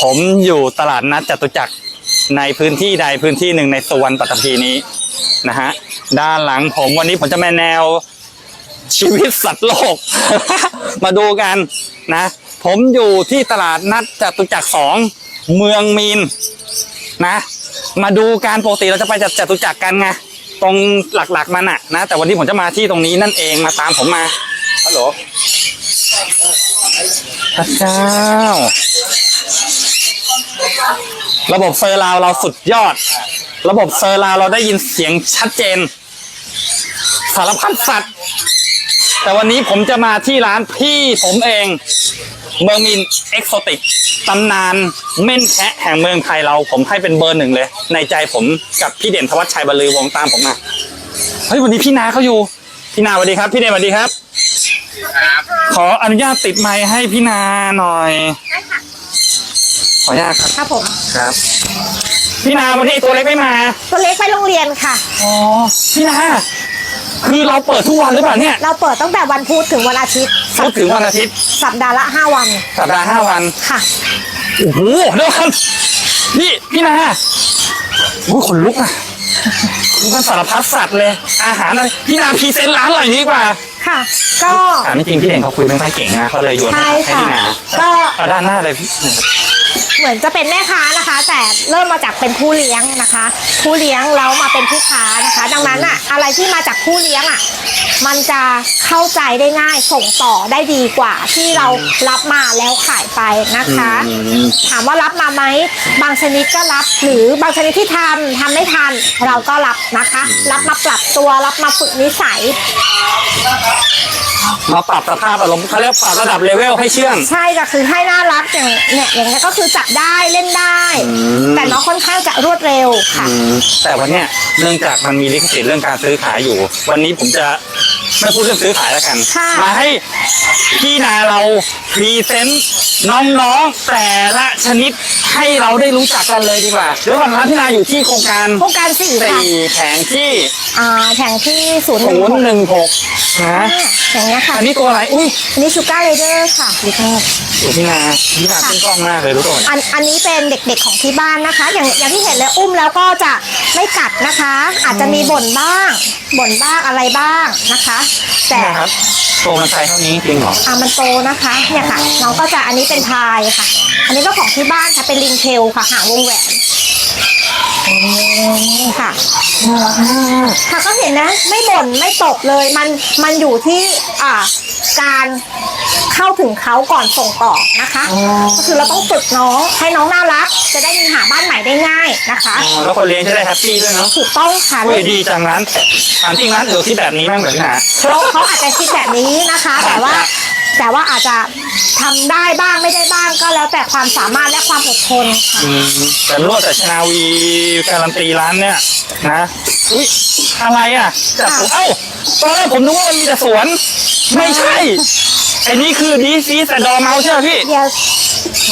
ผมอยู่ตลาดนัดจตุจักรในพื้นที่ใดพื้นที่หนึ่งในสวรรณปัตตภีนี้นะฮะด้านหลังผมวันนี้ผมจะมาแนวชีวิตสัตว์โลก มาดูกันนะ ผมอยู่ที่ตลาดนัดจตุจักรสองเมืองมีนนะ มาดูการปกติเราจะไปจตุจักรกันไง ตรงหลักๆมันอะนะ แต่วันนี้ผมจะมาที่ตรงนี้นั่นเองมาตามผมมาฮัลโหลพระเจ้า ระบบเซอร์ราวเราสุดยอด ระบบเซอร์ราวเราได้ยินเสียงชัดเจน สารพัดสัตว์ แต่วันนี้ผมจะมาที่ร้านพี่ผมเองเมืองมินเอ็กโซติกตำนานเม่นแคะแห่งเมืองไทยเราผมให้เป็นเบอร์หนึ่งเลย ในใจผมกับพี่เด่นธวัชชัยบรรลือวงศ์ตามผมมาเฮ้ยวันนี้พี่นาเขาอยู่ พี่นาสวัสดีครับ พี่เด่นสวัสดีครับ ขออนุญาตติดไมค์ให้พี่นาหน่อย ขออนุญาตครับครับผมครับ พี่นาวันนี้ตัวเล็กไม่มา ตัวเล็กไปโรงเรียนค่ะอ๋อพี่นา คือเราเปิดทุกวันหรือเปล่าเนี่ยเราเปิดตั้งแต่วันพุธถึงวันอาทิตย์พูดถึงวันอาทิตย์สัปดาห์ละห้าวันสัปดาห์ห้าวันค่ะโอ้โหเดี๋ยวก่อนพี่พี่นาโอ้ยขนลุกอะคือมันสารพัดสัตว์เลย อาหารอะไรพี่นาพรีเซนต์ร้านหน่อยดีกว่าค่ะ ก็ถามจริงๆพี่เด่นเขาคุยไม่ค่อยเก่งนะเขาเลยโยนให้ใช่พี่ค่ะนาก็เอาด้านหน้าเลยพี่เห มือนจะเป็นแม่ค้านะคะ แต่เริ่มมาจากเป็นผู้เลี้ยงนะคะ ผู้เลี้ยงแล้วมาเป็นผู้ค้านะคะ ดังนั้นอะอะไรที่มาจากผู้เลี้ยงอะมันจะเข้าใจได้ง่ายส่งต่อได้ดีกว่า ที่เรารับมาแล้วขายไปนะคะอืมถามว่ารับมาไหมบางชนิดก็รับ หรือบางชนิดที่ทำทำไม่ทันเราก็รับนะคะ รับมาปรับตัวรับมาฝึกนิสัย มาปรับสภาพอารมณ์เขาเรียกปรับระดับเลเวลให้เชื่อง ใช่ก็คือให้น่ารักอย่างเนี่ยอย่างนี้ยก็คือจับได้เล่นได้ ม แต่น้องค่อนข้างจะรวดเร็วค่ะ อืมแต่วันเนี้ยเนื่องจากมันมีลิขสิทธิ์เรื่องการซื้อขายอยู่ วันนี้ผมจะไม่พูดเรื่องซื้อขายแล้วกันค่ะ มาให้พี่นาเราพรีเซนต์น้องๆแต่ละชนิดให้เราได้รู้จักกันเลยดีกว่าเดี๋ยวก่อนร้านพี่นาอยู่ที่โครงการโครงการสี่ค่ะสี่แผงที่อ่าแข่งที่ศูนย์หศูนึ่งนย์หนึ่งหก นะอย่างเงี้ยค่ะอันนี้ตัวอะไรอุ้ยอันนี้ชูการ์เรเดอร์ค่ะพี่นาพี่นาพี่นาขึ้นกล้องมากเลยรู้ตัวไหมอันอันนี้เป็นเด็กๆของที่บ้านนะคะ อย่างอย่างที่เห็นเลยอุ้มแล้วก็จะไม่กัดนะคะ อาจจะมีบ่นบ้างบ่นบ้างอะไรบ้างนะคะ แต่นะครับตัวมันไซส์เท่านี้จริงเหรออ่ามันโตนะคะเนี่ยค่ะน้องก็จะอันนี้เป็นพายค่ะ อันนี้ก็ของที่บ้านค่ะเป็นลิงเทลค่ะหางวงแหวน ค่ะค่ะก็เห็นนะไม่บ่นไม่ตกเลยมันมันอยู่ที่อ่าการเข้าถึงเขาก่อนส่งต่อนะคะ ก็คือเราต้องฝึกน้องให้น้องน่ารัก จะได้มีหาบ้านใหม่ได้ง่ายนะคะอ๋อแล้วคนเลี้ยงจะได้แฮปปี้ด้วยเนาะถูกต้องค่ะเฮ้ยดีจังร้านถามจริงร้านอื่นที่แบบนี้บ้างเหมือนกันนะเขาเขาอาจจะคิดแบบนี้นะคะ แต่ว่า แต่ว่าอาจจะทำได้บ้างไม่ได้บ้างก็แล้วแต่ความสามารถและความอดทนค่ะอืมแต่รู้ว่าแต่ชนาวีการันตีร้านเนี่ยนะอุ้ยอะไรอะจับผมเอ้าตอนแรกผมนึกว่ามันมีแต่สวน ไม่ใช่ไอ้นี่คือดีซีแต่ดอร์เมาใช่ไหมพี่ เดี๋ยว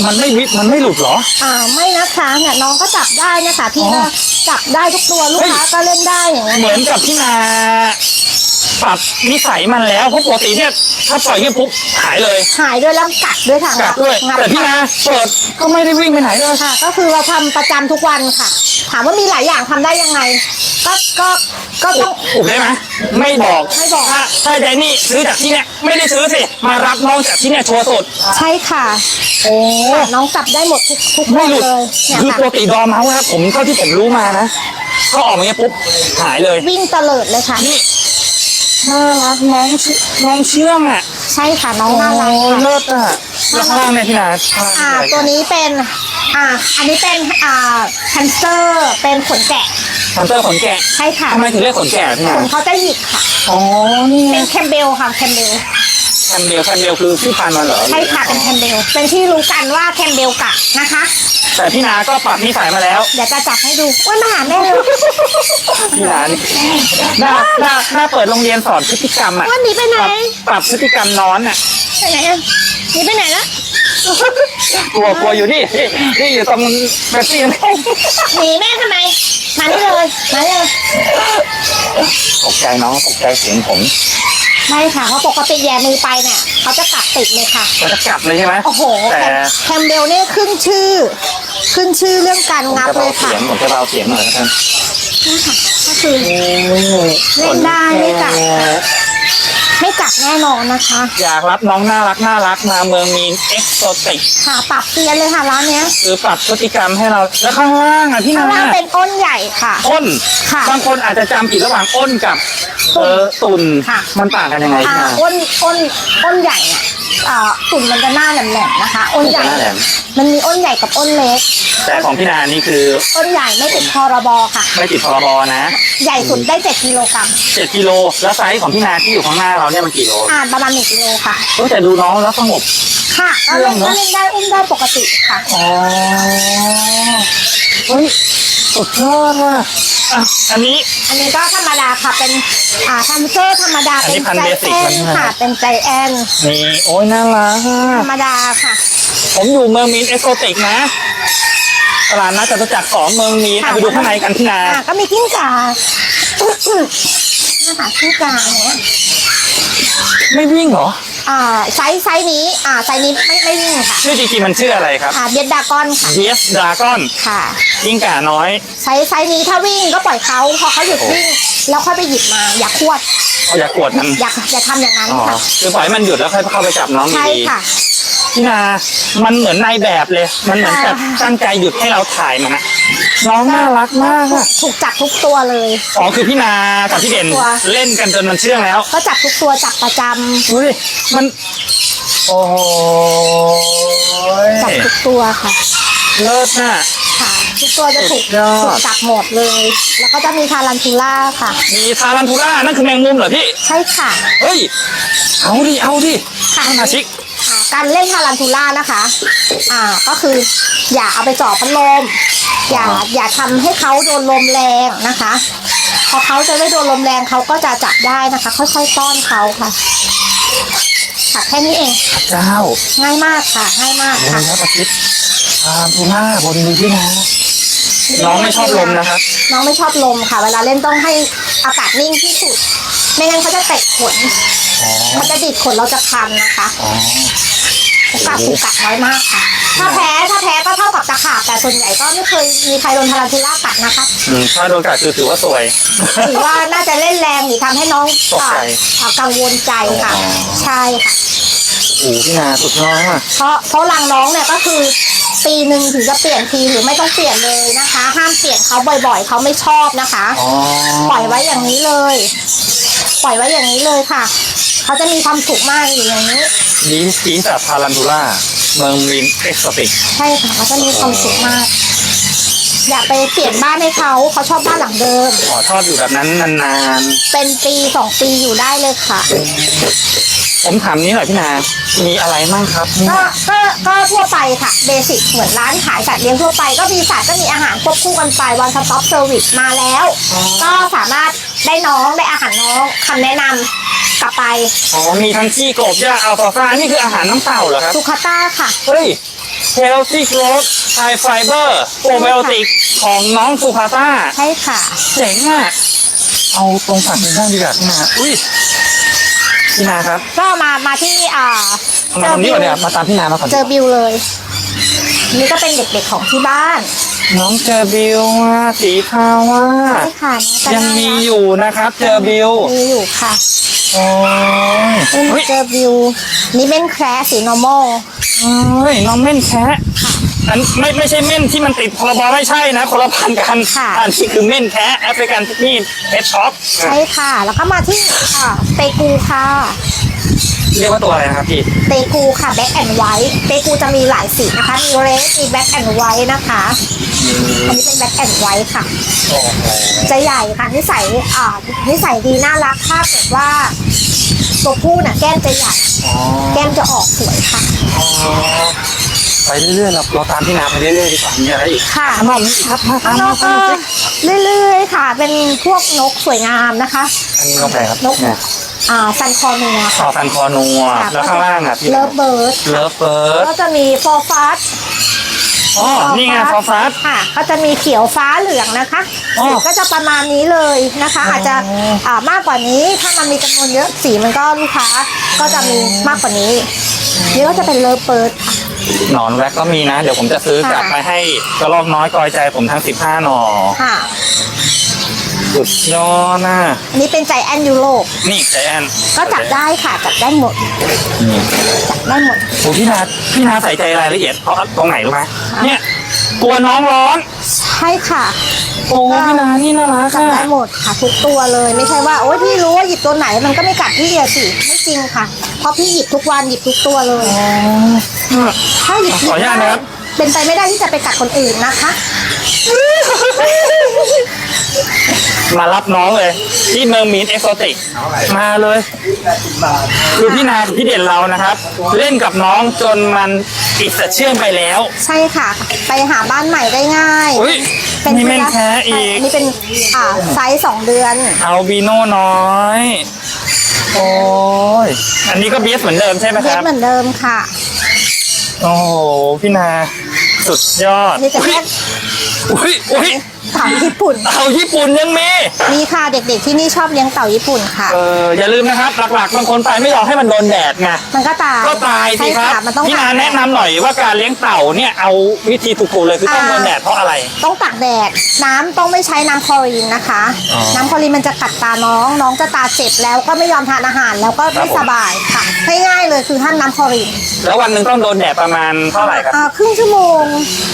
มันไม่วิมันไม่หลุดเหรอ อ่าไม่นะคะเนี่ยน้องก็จับได้นะคะพี่อ๋อก็จับได้ทุกตัวลูกค้าก็เล่นได้อย่างนั้นเหมือนกับที่นา ปรับนิสัยมันแล้วเพราะปกติเนี่ยถ้าปล่อยเงี้ยปุ๊บหายเลยหายด้วยแล้วกัดด้วยค่ะกัดด้วยงับแต่พี่นาเปิดก็ไม่ได้วิ่งไปไหนเลยค่ะ ก็คือเราทำประจำทุกวันค่ะ ถามว่ามีหลายอย่างทำได้ยังไง ก็ก็ก็ต้อง ถูกได้ไหมไม่บอกไม่บอก ถ้าถ้าแดนนี่ซื้อจากที่เนี่ยไม่ได้ซื้อสิมารับน้องจากที่เนี่ยชัวร์สุดใช่ค่ะ โอ้ น้องจับได้หมดทุกทุกไม่คนหลุดเลยเนี่ยคือค่ะปกติดอร์เมาส์ครับผมเท่าที่ผมรู้มานะเขาออกมาเงี้ยปุ๊บหายเลย วิ่งเตลิดเลยค่ะ นี่ น่ารักน้องเชื่น้องเชื่องอะใช่ค่ะน้องโอ้น่ารักค่ะ เลิศอะแล้วข้างล่างเนี่ยพี่นาอ่าตัวนี้เป็นอ่าอันนี้เป็นอ่าแฮมสเตอร์เป็นขนแกะฮันเตอร์ขนแกะใช่ค่ะทำไมถึงเรียกขนแกะพี่นาขนเขาจะหยิกค่ะ อ๋อนี่ไงเป็นแคมเบลค่ะแคมเบลแคมเบลแคมเบลคือชื่อพันธุ์มันเหรอใช่ค่ะเป็นแคมเบลเป็นที่รู้กันว่าแคมเบลกัดนะคะ แต่พี่นาก็ปรับนิสัยมาแล้ว เดี๋ยวจะจับให้ดูว่ามาหาแม่เลยพี่นานี่น่าน่าน่าเปิดโรงเรียนสอนพฤติกรรมอะวันนี้ไปไหน ปรับปรับพฤติกรรมนอนอะไปไหนอะนี่ไปไหนละกลัวกลัวอยู่นี่นี่นี่อยู่ตรงแบบนี้หนีแม่ทำไม มานี่เลย มาเลย ตกใจน้องตกใจเสียงผมไม่ค่ะเพราะปกติแย่มือไปเนี่ยเขาจะกัดติดเลยค่ะเราจะกัดเลยใช่ไหมโอ้โหแต่ แคมเบลนี่ขึ้นชื่อ ขึ้นชื่อเรื่องการผมงับจะเลเบายเสีค่ะยงผมจะเบาเสียงหน่อยนะครับนี่ค่ะก็คือเล่นได้ไม่กัดไม่กัดแน่นอนนะคะ อยากรับน้องน่ารักน่ารักมาเมืองมีนเอ็กโซติกค่ะปรับเปลี่ยนเลยค่ะร้านเนี้ยคือปรับพฤติกรรมให้เราแล้วข้างล่างอะที่ข้างนาล่างเป็นอ้นใหญ่ค่ะ อ้นค่ะ บางคนอาจจะจำผิดระหว่างอ้นกับ เออตุนค่ะ มันต่างกันยังไงอ่าพี่นาอ้นอ้นอ้นใหญ่เนี่ยอ่าตุ่นมันจะหน้าแหลมๆนะคะ อ้นใหญ่ หน้าแหลมมันมีอ้นใหญ่กับอ้นเล็ก แต่ของพี่นานี่คืออ้นใหญ่ไม่ติดพรบค่ะ ไม่ติดพรบนะใหญ่สุดได้7กิโลกรัมเจ็ดกิโลแล้วไซส์ของพี่นาที่อยู่ข้างหน้าเราเนี่ยมันกี่โลอ่านประมาณ1กิโลค่ะเฮ้ยแต่ดูน้องแล้วสงบ ค่ะก็เรื่เล่องนเนก็อะเล่นได้อุ้มได้ปกติค่ะ อ๋อเฮ้ย สุดยอดว่ะอะอันนี้ อันนี้ก็ธรรมดาค่ะเป็นอ่าทัมเซอร์ธรรมดาอันนี้เป็นพันใจเบสิกแอนมันใช่ไหม ค่ะ เป็นใจแอนนี่โอ้ยน่ารักธรรมดาค่ะ ผมอยู่เมืองมีนเอ็กโซติกนะตลาดนัดจตุจักรของเมืองมีนค่ะ เอาไปดูข้างในกันพี่นาอ่าก็มีกิ้งก่านะคะกิ้งก่าเนี่ยไม่วิ่งเหรอ อ่าไซส์ไซส์นี้อ่าไซส์นี้ไม่ไม่วิ่งค่ะชื่อจริงๆมันชื่ออะไรครับอ่าเบียดดากอนค่ะเบียสดราก้อนค่ะกิ้งก่าน้อยไซส์ไซส์นี้ถ้าวิ่งก็ปล่อยเขาพอเขาหยุดวิ่ง แล้วค่อยไปหยิบมาอย่าขวดเอาอย่ากวดมันอย่าอย่าทำอย่างนั้นอ๋อค่ะ คือปล่อยให้มันหยุดแล้วค่อยเข้าไปจับน้องใช่ดีค่ะ ๆพี่นา มันเหมือนนายแบบเลย มันเหมือนแบบค่ะตั้งใจหยุดให้เราถ่ายมันนะ น้องน่ารักมากอะถูกจับทุกตัวเลย อ๋อคือพี่นากับพี่เด่นตัวเล่นกันจนมันเชื่องแล้วก็จับทุกตัวจับประจำดูดิมัน โอ้โหจับทุกตัวค่ะเลิศน่ะ ค่ะ ทุกตัวจะถูกสุดยอด ถูกจับหมดเลย แล้วก็จะมีทารันทูล่าค่ะ มีทารันทูล่านั่นคือแมงมุมเหรอพี่ ใช่ค่ะเฮ้ย เอาดิ เอาดิ ค่ะอาชิกอ่า การเล่นทารันทูล่านะคะ อ่าก็คืออย่าเอาไปจ่อพัดลม อย่าอย่าทำให้เขาโดนลมแรงนะคะ พอเขาจะได้โดนลมแรงเขาก็จะจับได้นะคะ ค่อยๆต้อนเขาค่ะค่ะแค่นี้เองเจ้าง่ายมากค่ะง่ายมากโอ้ค่ะยครับอาชิกทารันทูล่าบนมือพี่นาน้องไม่ชอบลมนะครับ น้องไม่ชอบลมค่ะ เวลาเล่นต้องให้อากาศนิ่งที่สุด ไม่งั้นเขาจะเตะขนอ๋อมันจะดิดขนเราจะคันนะคะ อ๋อโอกาสถูกกัดน้อยมากค่ะ ถ้าแพ้ถ้าแพ้ก็เท่ากับจะขาดแต่ส่วนใหญ่ก็ไม่เคยมีใครโดนทารันทูล่ากัดนะคะ อืมถ้าโดนกัดคือถือว่าสวย ถือว่าน่าจะเล่นแรงหรือทำให้น้องตกใจอ่ากังวลใจค่ะ อ๋อ ใช่ค่ะ โอ้โหพี่นาสุดยอดมากเพราะเพราะรังน้องเนี่ยก็คือปีหนึ่งถึงจะเปลี่ยนทีหรือไม่ต้องเปลี่ยนเลยนะคะ ห้ามเปลี่ยนเขาบ่อยๆเขาไม่ชอบนะคะ อ๋อปล่อยไว้อย่างนี้เลย ปล่อยไว้อย่างนี้เลยค่ะ เขาจะมีความสุขมากอยู่อย่างนี้ดีจีนจากทารันทูล่าเมืองมินเอ็กซ์ติกใช่ค่ะเขาจะมีความสุขมาก อย่าไปเปลี่ยนบ้านให้เขาเขาชอบบ้านหลังเดิม ขอชอบอยู่แบบนั้นนานเป็นปีสองปีอยู่ได้เลยค่ะ ๆ ผมถามนี้หน่อยพี่นา มีอะไรมั่งครับก็ก็ก็ทั่วไปค่ะเบสิกเหมือนร้านขายสัตว์เลี้ยงทั่วไป ก็มีสัตว์ก็มีอาหารควบคู่กันไปวันสต็อปเซอร์วิสมาแล้ว ก็สามารถได้น้องได้อาหารน้องคำแนะนำ กลับไปอ๋อมีทั้งขี้กบหญ้าอัลฟาฟานี่คืออาหารน้ำเต่าเหรอครับ สุขต้าค่ะ เฮ้ยเฮลซี่โกรสไฮไฟเบอร์โปรไบโอติกของน้องสุภาต้าใช่ค่ะ เจ๋งอะเอาตรงฝั่งนี้บ้างดีกว่าพี่นาอุ้ยพี่นาครับก็มามาที่อ่ามาตรงนี้ก่อนเนี่ยมาตามพี่นามาก่อนเจอบิวเลย นี่ก็เป็นเด็กๆของที่บ้าน น้องเจอบิวว่าสีเทาว่าใช่ค่ะน้อยังก็น่ามีรักอยู่นะครับ เจอบิวมีอยู่ค่ะ โอ้ยเป็นเฮ้ยเจอบิวนี่เป็นแคร์สี normal เฮ้ยน้องเม่นแคะอันไม่ไม่ใช่เม่นที่มันติดพรบไม่ใช่นะคนละพันธุ์กันค่ะ อันนี้คือเม่นแคะแอฟริกันนี่เพชช็อป ใช่ค่ะ แล้วก็มาที่อ่าเตกูค่ะ เรียกว่าตัวอะไรนะครับพี่เตกูค่ะแบ็ k แอนด์ไวท์เตกูจะมีหลายสีนะคะ มีเรดมีแบ็ k แอนด์ไวท์นะคะอันนี้เป็นแบ็ k แอนด์ไวท์ค่ะโอ้โหจะใหญ่ค่ะนิสัยอ่านิสัยดีน่ารักถ้าเกิดว่าตัวผู้น่ะแก้มจะใหญ่อ๋อแก้มจะออกสวยค่ะอ๋อไปเรื่อยๆเราเราตามพี่นาไปเรื่อยๆดีกว่ามีอะไรอีกค่ะขนมนี่ครับมาตามแล้วมาก็ตามสิเรื่อยๆค่ะ เป็นพวกนกสวยงามนะคะ อันนี้นกอะไรครับนกเนี่ย อ่าซันคอนัวคอฟันคอนัว ค่ะแล้วข้างล่างอะพี่เลิฟเบิร์ดเลิฟเบิร์ดก็จะมีฟอร์ฟัสอ๋อ นี่ไงฟอร์ฟัส ค่ะ ก็จะมีเขียวฟ้าเหลืองนะคะอ๋อสีก็จะประมาณนี้เลยนะคะ อาจจะอ่ามากกว่านี้ถ้ามันมีจำนวนเยอะสีมันก็ลูกค้าก็จะมีมากกว่านี้นี่ก็จะเป็นเลอเปิดค่ะหนอนแว็กก็มีนะ เดี๋ยวผมจะซื้อกลับค่ะไปให้กระรอกน้อยกอยใจผมทั้ง 15 หนอค่ะ สุดยอดนะอันนี้เป็นใจแอนยุโรปนี่ใจแอนก็จับได้ค่ะจับได้หมดนี่จับได้หมดโอ้พี่นาพี่นาใส่ใจรายละเอียดเพราะตรงไหนรู้ไหมเนี่ยกลัวน้องร้อนใช่ค่ะโอ้พี่นานี่น่ารักจับอะได้หมดค่ะทุกตัวเลยไม่ใช่ว่าโอ้ยพี่รู้ว่าหยิบตัวไหนมันก็ไม่กัดพี่อะสิไม่จริงค่ะเพราะพี่หยิบทุกวันหยิบทุกตัวเลยถ้าหยิบขออนุญาตนะครับเป็นไปไม่ได้ที่จะไปกัดคนอื่นนะคะ มารับน้องเลย ที่เมืองมีนเอ็กโซติกมาเลย คือพี่นากับพี่เด่นเรานะครับ เล่นกับน้องจนมันติดแต่เชื่อมไปแล้วใช่ค่ะ ไปหาบ้านใหม่ได้ง่ายอุ้ยมีแม่นแท้อีกใช่นี่เป็นอ่าไซส์สองเดือนอัลบิโนน้อยโอ้ยอันนี้ก็เบียสเหมือนเดิมใช่ไหมคเย็บรับเหมือนเดิมค่ะ โอ้โหพี่นา สุดยอดนี่จะแค่อุ้ยอุ้ย เต่าญี่ปุ่น เต่าญี่ปุ่นยังมี มีค่ะเด็กๆที่นี่ชอบเลี้ยงเต่าญี่ปุ่นค่ะ เอออย่าลืมนะครับ หลักๆบางคนไปไม่ยอมให้มันโดนแดดไงมันก็ตายก็ตายสิครับใช่ะมันต้องพี่นาตกดดแนะนำหน่อยว่าการเลี้ยงเต่าเนี่ยเอาวิธีถูกๆเลยคือต้องอ่าโดนแดดเพราะอะไร ต้องตากแดด น้ำต้องไม่ใช้น้ำคลอรีนนะคะ อ๋อน้ำคลอรีนมันจะกัดตาน้อง น้องจะตาเจ็บแล้วก็ไม่ยอมทานอาหารแล้วก็ไม่ครับผม สบายค่ะง่ายๆเลยคือห้ามน้ำคลอรีนแล้ววันหนึ่งต้องโดนแดดประมาณเท่าไหร่ครับอ่าครึ่งชั่วโมง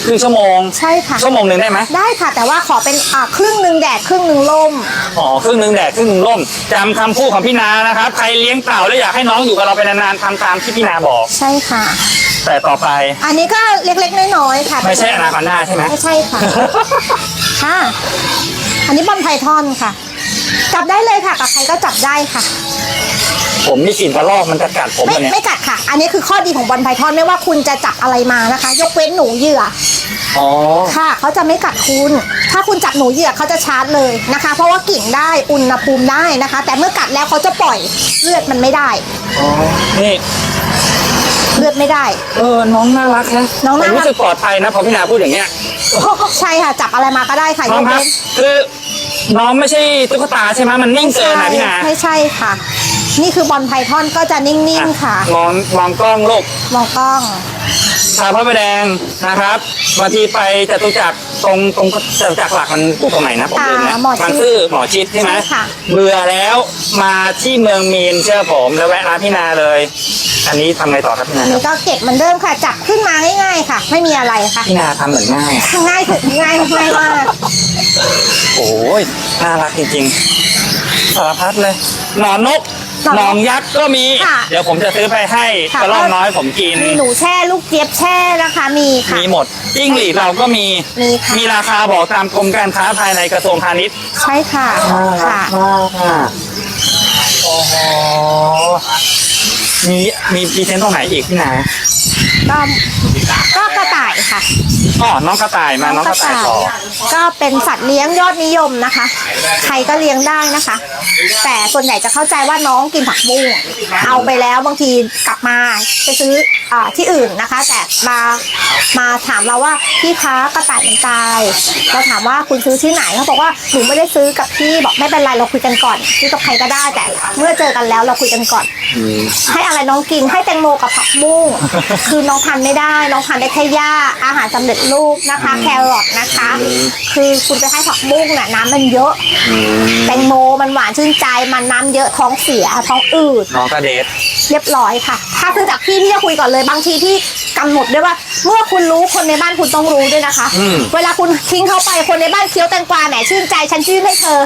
ครึ่งชั่วโมง ใช่ค่ะ ชั่วโมงหนึ่งได้ไหม ได้ค่ะแต่ว่าขอเป็นอ่าครึ่งหนึ่งแดดครึ่งหนึ่งลมอ๋อครึ่งหนึ่งแดดครึ่งหนึ่งร่มจำคำพูดของพี่นานะครับ ใครเลี้ยงเต่าแล้วอยากให้น้องอยู่กับเราไปนานๆทำตามที่พี่นาบอก ใช่ค่ะ แต่ต่อไป อันนี้ก็เล็กๆน้อยๆค่ะไม่ใช่อนาคอนด้าใช่ไหม ไม่ใช่ค่ะ ค่ะ อันนี้บอลไพทอนค่ะ จับได้เลยค่ะกับใครก็จับได้ค่ะ ผมนี่กลิ่นกระรอกมันจะกัดผมไม่อันเนี้ยไม่กัดค่ะ อันนี้คือข้อดีของบอลไพทอนไม่ว่าคุณจะจับอะไรมานะคะ ยกเว้นหนูเหยื่อ อ๋อ ค่ะเขาจะไม่กัดคุณ ถ้าคุณจับหนูเหยื่อเขาจะชาร์จเลยนะคะ เพราะว่ากิ่งได้อุณหภูมิได้นะคะ แต่เมื่อกัดแล้วเขาจะปล่อยเลือดมันไม่ได้ อ๋อ นี่ เลือดไม่ได้ เออ น้องน่ารักนะน้องน่ารัก ผมรู้สึกปลอดภัยนะพอพี่นาพูดอย่างเงี้ยใช่ค่ะจับอะไรมาก็ได้ค่ะน้องครับเว้นคือน้องไม่ใช่ตุ๊กตาใช่ไหมมันนิ่งเกินนะพี่นาไม่ใช่ค่ะ นี่คือบอลไพทอนก็จะนิ่งๆค่ะ มองมองกล้องลูกมองกล้อง ทางพระประแดงนะครับบางทีไปจตุจักรตรงตรงจตุจักรหลักมันอยู่ตรงไหนนะผมลืมนะอ่าหมอชิดบางซื่อหมอชิดใช่ไหมใช่ค่ะ เบื่อแล้วมาที่เมืองมีนเชื่อผมแล้วแวะร้านพี่นาเลย อันนี้ทำไงต่อครับพี่นาอันครันี้บก็เก็บเหมือนเดิมค่ะ จับขึ้นมาง่ายๆค่ะ ไม่มีอะไรค่ะพี่นาทำเหมือนง่ายง่ายถึงง่ายง่ายมากโอ้ยน่ารักจริงๆสารพัดเลยหนอนนก หนอนนกหนองยักษ์ก็มี ค่ะ เดี๋ยวผมจะซื้อไปให้ค่ะกระรอกน้อยผมกิน มีหนูแช่ลูกเจี๊ยบแช่นะคะมีค่ะ มีหมดจิ้งหรีดเราก็มี มีค่ะ มีราคาบอกตามกรมการค้าภายในกระทรวงพาณิชย์ใช่ค่ะค่ะ มากค่ะโอ้โหมีมีพรีเซนต์ตรงไหนอีกพี่นาก็ก็กระต่ายค่ะ อ๋อน้องกระต่ายมาน้องกระต่ายต่อ ก็เป็นสัตว์เลี้ยงยอดนิยมนะคะ ใครก็เลี้ยงได้นะคะ แต่ส่วนใหญ่จะเข้าใจว่าน้องกินผักบุ้งเอาไปแล้วบางทีกลับมาไปซื้ออ่าที่อื่นนะคะ แต่มามาถามเราว่าพี่คะกระต่ายมันตาย เราถามว่าคุณซื้อที่ไหนเขาบอกว่าหนูไม่ได้ซื้อกับพี่บอกไม่เป็นไรเราคุยกันก่อนซื้อกับใครก็ได้แต่เมื่อเจอกันแล้วเราคุยกันก่อน ให้อะไรน้องกินให้แตงโมกับผักบุ้งคือน้องทานไม่ได้ น้องทานได้แค่หญ้าอาหารสำเร็จรูปนะคะ แครอทนะคะคือคุณไปให้ผักบุ้งน่ะน้ำมันเยอะ แตงโมมันหวานชื่นใจมันน้ำเยอะท้องเสียท้องอืด น้องกระเดทเรียบร้อยค่ะ ถ้าซื้อจากพี่พี่จะคุยก่อนเลยบางทีพี่กำหนดด้วยว่า เมื่อคุณรู้คนในบ้านคุณต้องรู้ด้วยนะคะ อืม เวลาคุณทิ้งเขาไปคนในบ้านเคี้ยวแตงกวาแหมชื่นใจฉันชื่นให้เธอ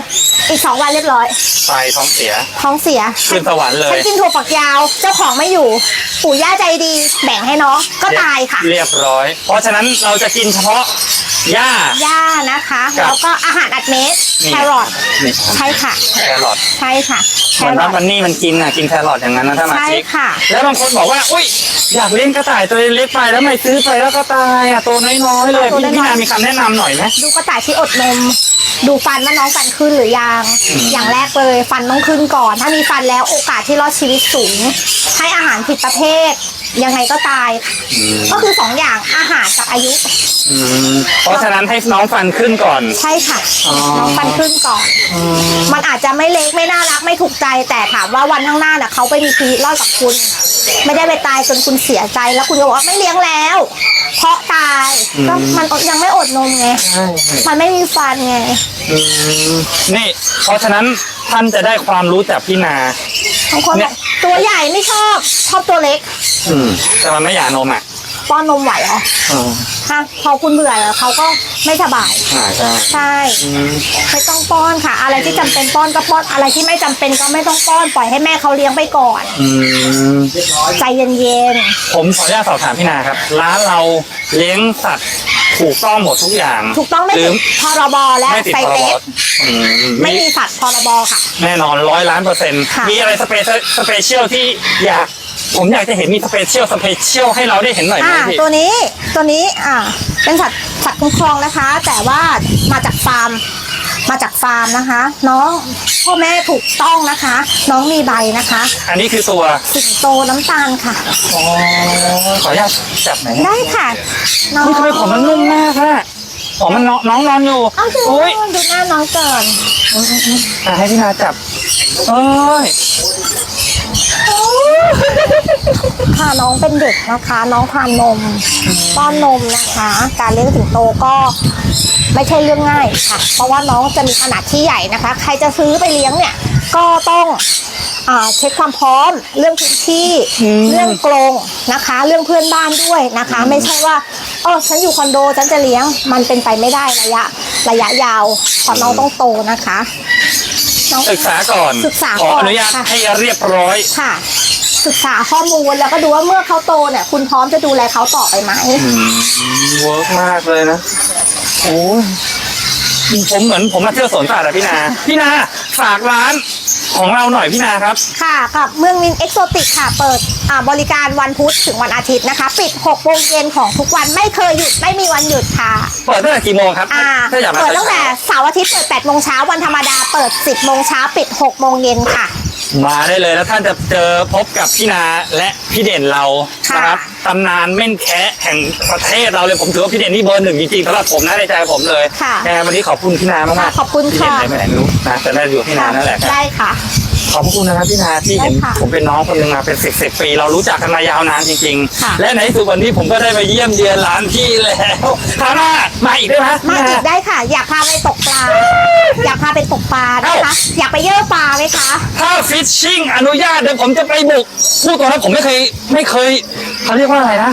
อีกสองวันเรียบร้อย ไฟท้องเสีย ท้องเสีย ขึ้นสวรรค์เลฉัยนกินถั่วฝักยาว เจ้าของไม่อยู่ ปู่ย่าใจดี แบ่งให้น้องก็ตายค่ะ เรียบร้อย เพราะฉะนั้นเราจะกินเฉพาะ หญ้าย่านะคะ ครับแล้วก็อาหารอัดเม็ดนี่ แครอทนี่ใช่ค่ะ แครอทใช่ค่ะแคเหมือนรอว่าทมันนี่มันกินอะกินแครอทอย่างนั้นนะถ้ามาใช่ชิกค่ะ แล้วบางคนบอกว่าอุ้ยอยากเลี้ยงกระต่ายตัวเล็กไปแล้วไม่ซื้อไปแล้วก็ตายอะตัวน้อยๆเลยตัวน้พี่อยๆ พี่นามีคำแนะนำหน่อยไหม ดูกระต่ายที่อดนม ดูฟันว่าน้องฟันขึ้นหรือยัง อย่างแรกเลยฟันต้องขึ้นก่อน ถ้ามีฟันแล้วโอกาสที่รอดชีวิตสูง ให้อาหารผิดประเภท ยังไงก็ตาย ก็คือสองอย่างอาหารกับอายุ อืมเพราะฉะนั้นให้น้องฟันขึ้นก่อน ใช่ค่ะอ๋อ น้องฟันขึ้นก่อน มันอาจจะไม่เล็กไม่น่ารักไม่ถูกใจ แต่ถามว่าวันข้างหน้าน่ะเขาไปมีชีวิตรอดกับคุณ ไม่ได้ไปตายจนคุณเสียใจแล้วคุณก็บอกว่าไม่เลี้ยงแล้ว เพราะตายก็มันอดยังไม่อดนมไงมันไม่มีฟันไงอืมนี่ เพราะฉะนั้นท่านจะได้ความรู้จากพี่นา บางคนเนี่บยอก ตัวใหญ่ไม่ชอบ ชอบตัวเล็ก อืมแต่มันไม่อยากนมอะ ป้อนนมไหวเหรออืมฮะพอคุณเบื่อแล้วเขาก็ไม่สบาย อ่าใช่ใช่อืมไม่ต้องป้อนค่ะ อะไรที่จำเป็นป้อนก็ป้อนอะไรที่ไม่จำเป็นก็ไม่ต้องป้อนปล่อยให้แม่เขาเลี้ยงไปก่อน อืมใจเย็นผมขออนุญาตสอบถามพี่นาครับ ร้านเราเลี้ยงสัตว์ถูกต้องหมดทุกอย่างๆถูกต้องไม่หรืติดพรบและไม่ติดไซพรเตบสอืมไม่มีมีสัตว์พรบค่ะ แน่นอนร้อยล้านเปอร์เซ็นต์ค่ะ มีอะไรสเปเชียลสเปเชียลที่อยาก ผมอยากจะเห็นมีสเปเชียลสเปเชียลให้เราได้เห็นหน่อยไหมอ่าพี่ตัวนี้ตัวนี้อ่าเป็นสัตว์สัตว์คุ้มครองนะคะ แต่ว่ามาจากฟาร์มมาจากฟาร์มนะคะ น้องพ่อแม่ถูกต้องนะคะ น้องมีใบนะคะอันนี้คือตัวสิงโตน้ำตาลค่ะ อ๋อขออนุญาตจับหน่อยนะได้ค่ะน้องนี่ทำไมผมมันนุ่มมากอะผมมันน้องน้องนอนอยู่เอาดูโอ้ยดูหน้าน้องก่อนอะให้พี่นาจับโอ้ย ค่ะน้องเป็นเด็กนะคะ น้องทานนมป้อนนมนะคะ การเลี้ยงสิงโตก็ไม่ใช่เรื่องง่ายค่ะ เพราะว่าน้องจะมีขนาดที่ใหญ่นะคะ ใครจะซื้อไปเลี้ยงเนี่ยก็ต้องอ่าเช็คความพร้อมเรื่องพื้นที่เรื่องกรงนะคะ เรื่องเพื่อนบ้านด้วยนะคะ ไม่ใช่ว่าเออฉันอยู่คอนโดฉันจะเลี้ยงมันเป็นไปไม่ได้ระยะระยะยาวเพราะน้องต้องโตนะคะน้องศึกษาก่อนศึกษาขอก่อนอนุญาตค่ะให้เรียบร้อยค่ะ ศึกษาข้อมูลแล้วก็ดูว่าเมื่อเขาโตเนี่ย คุณพร้อมจะดูแลเขาต่อไปไหมเวิร์กมากเลยนะโอ้ยผมเหมือนผมมาเที่ยวสวนสัตว์อะพี่นา พี่นาฝากร้านของเราหน่อยพี่นาครับ ค่ะกับเมืองมินเอ็กโซติกค่ะ เปิดอ่าบริการวันพุธถึงวันอาทิตย์นะคะ ปิด6โมงเย็นของทุกวันไม่เคยหยุดไม่มีวันหยุดค่ะ เปิดตั้งแต่กี่โมงครับอ่าถ้าอยากมาเปิดตั้งแต่เสาร์อาทิตย์เปิด8โมงเช้าวันธรรมดาเปิด 10โมงเช้าปิด6โมงเย็นค่ะ มาได้เลยแล้วท่านจะเจอพบกับพี่นาและพี่เด่นเราค่ะนะครับตำนานเม่นแคะแห่งประเทศเราเลยผมถือว่าพี่เด่นนี่เบอร์หนึ่งจริงๆสำหรับผมนะในใจผมเลยค่ะแกวันนี้ขอบคุณพี่นามากค่ะๆขอบคุณพี่เด่นค่ะ ไปไหนไม่รู้นะแต่ได้อยู่กับพี่นานั่นแหละครับ ได้ค่ะ ขอบพระคุณนะครับพี่นาที่เห็นได้ค่ะผมเป็นน้องคนหนึ่งมาเป็นสิบสิบปี เรารู้จักกันมายาวนานจริง ค่ะ ๆ และในที่สุดวันนี้ผมก็ได้มาเยี่ยมเยือนร้านพี่แล้วคราวหน้ามาอีกได้ไหม มาอีกได้ค่ะ อยากพาไปตกปลา อยากพาไปตกปลานะคะอยากไปเย่อปลาไหมคะ ถ้าฟิชชิ่งอนุญาตเดี๋ยวผมจะไปบุกพูดตรงนั้นผมไม่เคยไม่เคยเขาเรียกว่าอะไรนะ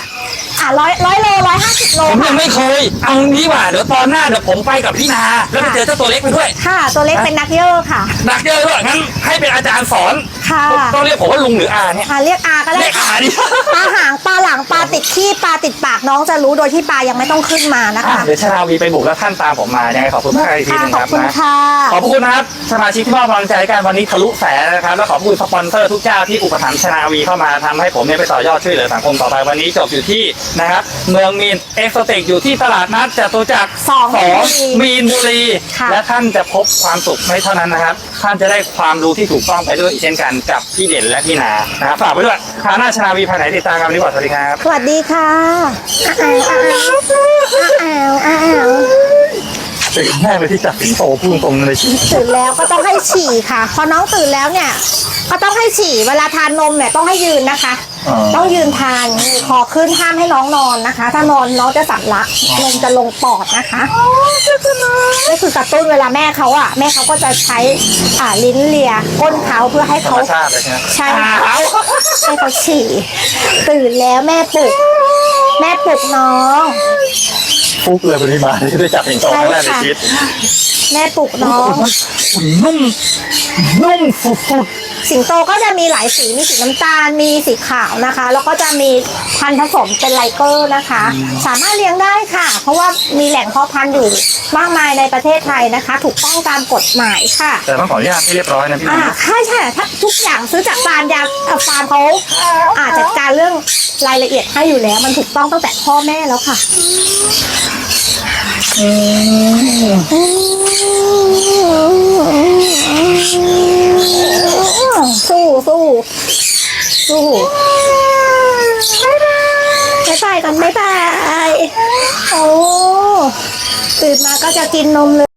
อะร้อยร้อยโลร้อยห้าสิบโลผมยัค่ะงไม่เคย เอางี้ว่าเดี๋ยวตอนหน้าเดี๋ยวผมไปกับพี่นา แล้วไปเจอเจ้าตัวเล็กไปด้วยค่ะ ตัวเล็กเป็นนักเย่อค่ะหนักเยอะด้วยงั้นให้เป็นอาจารย์สอนค่ะต้องเรียกผมว่าลุงหรืออาเนี่ยอะเรียกอาก็ได้เรียกอาดิปลาหางปลาหลังปลาติดขี้ปลาติดปาก น้องจะรู้โดยที่ปลายังไม่ต้องขึ้นมานะอะคะ เดี๋ยวชาลาวีไปบุกแล้วท่านตามผมมายังไงขอบคุณมากอีกทีค่ะหนึงขอครับบคุณนะค่ะ ขอบคุณนะครับสมาชิกที่มอบกำลังใจกันวันนี้ทะลุแสนนะครับแล้วขอบคุณสปอนเซอร์ทุกเจ้าที่อุปถัมภ์ชนาวีเข้ามาทำให้ผมเนี่ยไปต่อยอดช่วยเหลือสังคมต่อไปวันนี้จบอยู่ที่นะครับเมืองมีนเอ็กโซติกอยู่ที่ตลาดนัดจตุจักรสองมีนบุรีค่ะ และท่านจะพบความสุขไม่เท่านั้นนะครับ ท่านจะได้ความรู้ที่ถูกต้องไปด้วยอีกเช่นกันกับพี่เด่นและพี่นานะครับฝากไว้ด้วยคราวหน้าชนาวีภายไหนติดตามกันวันนี้ก่อนสวัสดีครับ สวัสดีค่ะอ้าวอ้าวอ้าวอ้าวเป็นแรกเลยที่จับสิงโตพูดตรงๆในชีวิตตื่นแล้วก็ต้องให้ฉี่ค่ะ พอน้องตื่นแล้วเนี่ย ก็ต้องให้ฉี่เวลาทานนมเนี่ยต้องให้ยืนนะคะ ต้องยืนทานมือคอขึ้นห้ามให้น้องนอนนะคะ ถ้านอนน้องจะสั่นลักนมจะลงปอดนะคะนี่คือกระตุ้นเวลาแม่เขาอะแม่เขาก็จะใช้อ่าลิ้นเลียก้นเขาเพื่อให้เขาชาติเลยใช่ไหมใช่ให้เขาฉี่ตื่นแล้วแม่ปลุก แม่ปลุกน้อง ฟุกเลยวันนี้มาที่ได้จับสิงโตครั้งแรกในชีวิตแม่ปลุกน้องอุ่นนุ่ม นุ่มฟุดสิงโตก็จะมีหลายสีมีสีน้ำตาลมีสีขาวนะคะ แล้วก็จะมีพันธุ์ผสมเป็นไลเกอร์นะคะ สามารถเลี้ยงได้ค่ะ เพราะว่ามีแหล่งเพาะพันธุ์อยู่ มากมายในประเทศไทยนะคะ ถูกต้องตามกฎหมายค่ะ แต่ต้องขออนุญาตให้เรียบร้อยนะพี่อ่าใช่ใช่ถ้าทุกอย่างซื้อจากฟาร์มยาฟาร์มเขาอาจัดการเรื่องรายละเอียดให้อยู่แล้ว มันถูกต้องตั้งแต่พ่อแม่แล้วค่ะสู้สู้สู้ไม่ไปกันไม่ไปโอ้ ตื่นมาก็จะกินนมเลย